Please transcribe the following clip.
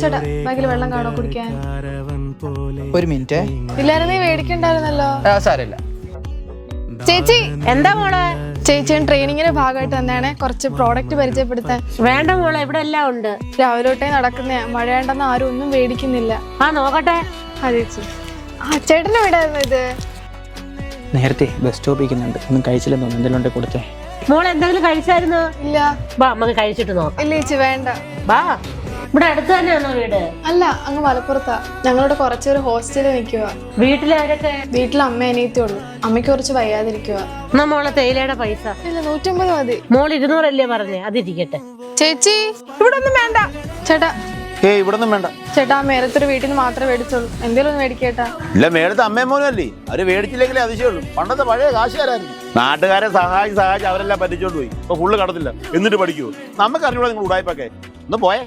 ചേട്ടാ ബാഗിൽ വെള്ളം കാണോ കുടിക്കാൻ? ഒരു മിനിറ്റ്. ഇല്ലായിരുന്നു നീ മേടിക്കണ്ടായിരുന്നല്ലോ? ആ, സാരമില്ല. ചേച്ചി എന്താ മോളെ? ചേച്ചിയും ട്രെയിനിങ്ങിന്റെ ഭാഗമായിട്ട് തന്നെയാണ് കുറച്ച് പ്രോഡക്റ്റ് പരിചയപ്പെടുത്താൻ. വേണ്ട മോളെ ഇവിടെ എല്ലാം ഉണ്ട്. രാവിലെ തൊട്ടേ നടക്കുന്ന മഴയുണ്ടെന്ന് ആരും ഒന്നും മേടിക്കുന്നില്ല. ആ നോക്കട്ടെ. ആ ചേച്ചി. ആ ചേട്ടന് എവിടെയായിരുന്നു ഇത്? നേരത്തെ ബസ് സ്റ്റോപ്പ് ഇരിക്കുന്നുണ്ട്. ഒന്നും കഴിച്ചില്ലെന്ന് തോന്നുന്നു. എന്തെങ്കിലും ഉണ്ടെങ്കിൽ കൊടുത്തേ. മോൾ എന്തെങ്കിലും കഴിച്ചായിരുന്നോ? ഇല്ല. ബാ നമുക്ക് കഴിച്ചിട്ട് നോക്കാം. ഇല്ല ചേച്ചി വേണ്ട. ബാ. ഇവിടെ അടുത്ത് തന്നെയാണോ വീട്? അല്ല അങ്ങ് മലപ്പുറത്താ. ഞങ്ങളോട് കുറച്ചൊരു ഹോസ്റ്റലിൽ നിൽക്കുക വീട്ടിലാരൊക്കെ? വീട്ടിൽ അമ്മ അനിയത്തേ ഉള്ളൂ. അമ്മയ്ക്ക് കുറച്ച് വയ്യാതിരിക്കുക എന്നാ മോളെ തേയിലയുടെ പൈസ? ഇല്ല നൂറ്റമ്പത് മതി. മോൾ ഇരുന്നൂറല്ലേ പറഞ്ഞേ? അതിരിക്കട്ടെ. ചേച്ചി ഇവിടെ ഒന്നും വേണ്ട. ചേട്ടാ. ഏയ് ഇവിടൊന്നും വേണ്ട. ചേട്ടാ മേലത്തൊരു വീട്ടിൽ നിന്ന് മാത്രമേ മേടിച്ചുള്ളൂ. എന്തേലും ഒന്ന് മേടിക്കേട്ടാ. ഇല്ല മേടത്തെ അമ്മയും മോനും അല്ലേ? അവർ മേടിച്ചില്ലെങ്കിലേ അതിശയുള്ളൂ പണ്ടത്തെ പഴയ കാശുകാരായിരുന്നു. നാട്ടുകാരെ സഹായിച്ച് സഹായിച്ച് അവരെല്ലാം പറ്റിച്ചോണ്ട് പോയി. ഇപ്പൊ ഫുള്ള് കടത്തില്ല. എന്നിട്ട് പഠിക്കൂ നമുക്ക് അറിഞ്ഞൂടാ നിങ്ങൾ ഉടായ്പൊക്കെ. ഒന്ന് പോയേ.